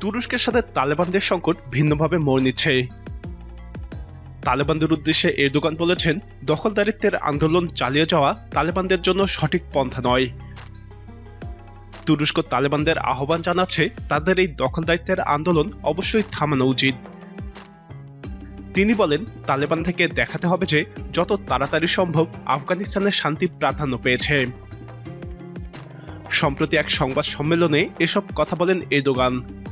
তুরস্কের সাথে তালেবানদের সংকট ভিন্নভাবে মোড় নিচ্ছে। তালেবানদের উদ্দেশ্যে এরদোগান বলেছেন, দখলদারিত্বের আন্দোলন চালিয়ে যাওয়া তালেবানদের জন্য সঠিক পন্থা নয়। তুরস্ক তালেবানদের আহ্বান জানাচ্ছে, তাদের এই দখলদারিত্বের আন্দোলন অবশ্যই থামানো উচিত। তিনি বলেন, তালেবান থেকে দেখাতে হবে যে, যত তাড়াতাড়ি সম্ভব আফগানিস্তানের শান্তি প্রাধান্য পেয়েছে। সম্প্রতি এক সংবাদ সম্মেলনে এসব কথা বলেন এরদোগান।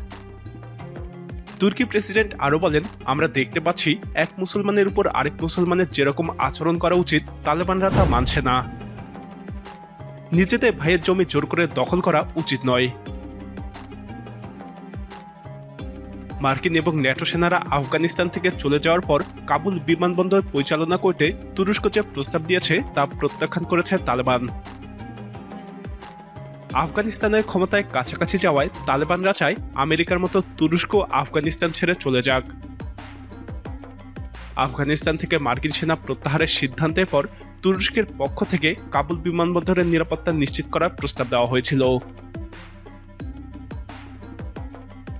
তুর্কি প্রেসিডেন্ট আরও বলেন, আমরা দেখতে পাচ্ছি এক মুসলমানের উপর আরেক মুসলমানের যেরকম আচরণ করা উচিত, তালেবানরা তা মানছে না। নিজেদের ভাইয়ের জমি জোর করে দখল করা উচিত নয়। মার্কিন এবং ন্যাটো সেনারা আফগানিস্তান থেকে চলে যাওয়ার পর কাবুল বিমানবন্দর পরিচালনা করতে তুরস্ক যে প্রস্তাব দিয়েছে, তা প্রত্যাখ্যান করেছে তালেবান। আফগানিস্তানের ক্ষমতায় কাছাকাছি যাওয়ায় তালেবানরা চায় আমেরিকার মতো তুরস্ক আফগানিস্তান ছেড়ে চলে যাক। আফগানিস্তান থেকে মার্কিন সেনা প্রত্যাহারের সিদ্ধান্তের পর তুরস্কের পক্ষ থেকে কাবুল বিমানবন্দরের নিরাপত্তা নিশ্চিত করার প্রস্তাব দেওয়া হয়েছিল।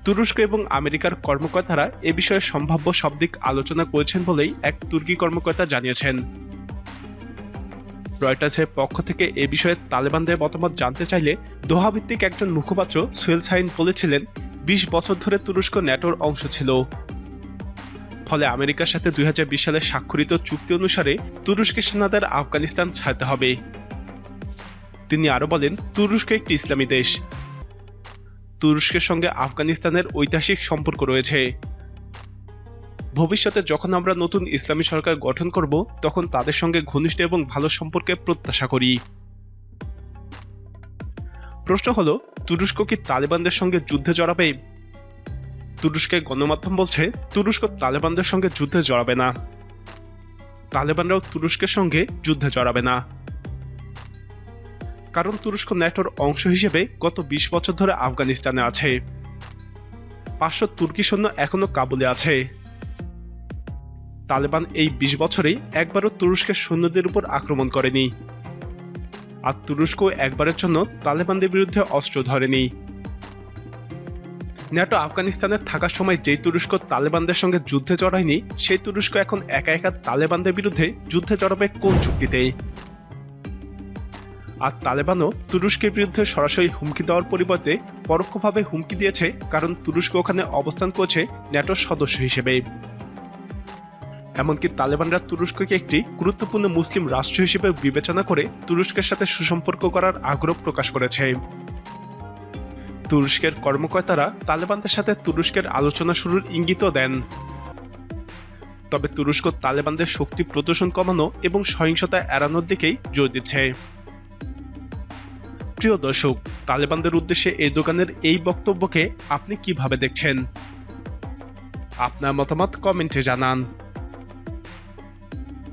তুরস্ক এবং আমেরিকার কর্মকর্তারা এ বিষয়ে সম্ভাব্য সব আলোচনা করেছেন বলেই এক তুর্কি কর্মকর্তা জানিয়েছেন। রয়টার্সের পক্ষ থেকে এ বিষয়ে তালেবানদের মতামত জানতে চাইলে দোহাভিত্তিক একজন মুখপাত্র সুয়েল সাইন বলেছিলেন, বিশ বছর ধরে তুরস্ক ন্যাটোর অংশ ছিল। ফলে আমেরিকার সাথে দুই সালে স্বাক্ষরিত চুক্তি অনুসারে তুরস্কের সেনাদের আফগানিস্তান ছাড়তে হবে। তিনি আরও বলেন, তুরস্ক একটি ইসলামী দেশ। তুরস্কের সঙ্গে আফগানিস্তানের ঐতিহাসিক সম্পর্ক রয়েছে। ভবিষ্যতে যখন আমরা নতুন ইসলামী সরকার গঠন করব, তখন তাদের সঙ্গে ঘনিষ্ঠ এবং ভালো সম্পর্কে প্রত্যাশা করি। প্রশ্ন হলো, তুরস্ক কি তালেবানদের সঙ্গে যুদ্ধে জড়াবে? তুরস্কের গণমাধ্যম বলছে, তুরস্ক তালেবানদের সঙ্গে যুদ্ধে জড়াবে না। তালেবানরাও তুরস্কের সঙ্গে যুদ্ধে জড়াবে না। কারণ তুরস্ক ন্যাটোর অংশ হিসেবে গত বিশ বছর ধরে আফগানিস্তানে আছে। পাঁচশো তুর্কি সৈন্য এখনও কাবুলে আছে। তালেবান এই বিশ বছরেই একবারও তুরস্কের সৈন্যদের উপর আক্রমণ করেনি। আর তুরস্ক একবারের জন্য তালেবানদের বিরুদ্ধে অস্ত্র ধরেনি। ন্যাটো আফগানিস্তানে থাকার সময় যেই তুরস্ক তালেবানদের সঙ্গে যুদ্ধে জড়ায়নি, সেই তুরস্ক এখন একা একা তালেবানদের বিরুদ্ধে যুদ্ধে জড়াবে কোন চুক্তিতে? আর তালেবানও তুরস্কের বিরুদ্ধে সরাসরি হুমকি দেওয়ার পরিবর্তে পরোক্ষভাবে হুমকি দিয়েছে, কারণ তুরস্ক ওখানে অবস্থান করছে ন্যাটোর সদস্য হিসেবে। এমনকি তালেবানরা তুরস্ককে একটি গুরুত্বপূর্ণ মুসলিম রাষ্ট্র হিসেবে বিবেচনা করে তুরস্কের সাথে সুসম্পর্ক করার আগ্রহ প্রকাশ করেছে। তুরস্কের কর্মকর্তারা তালেবানদের সাথে তুরস্কের আলোচনা শুরুর ইঙ্গিতও দেন। তবে তুরস্ক তালেবানদের শক্তি প্রদর্শন কমানো এবং সহিংসতা এড়ানোর দিকেই জোর দিচ্ছে। প্রিয় দর্শক, তালেবানদের উদ্দেশ্যে এই দোকানের এই বক্তব্যকে আপনি কীভাবে দেখছেন? আপনার মতামত কমেন্টে জানান।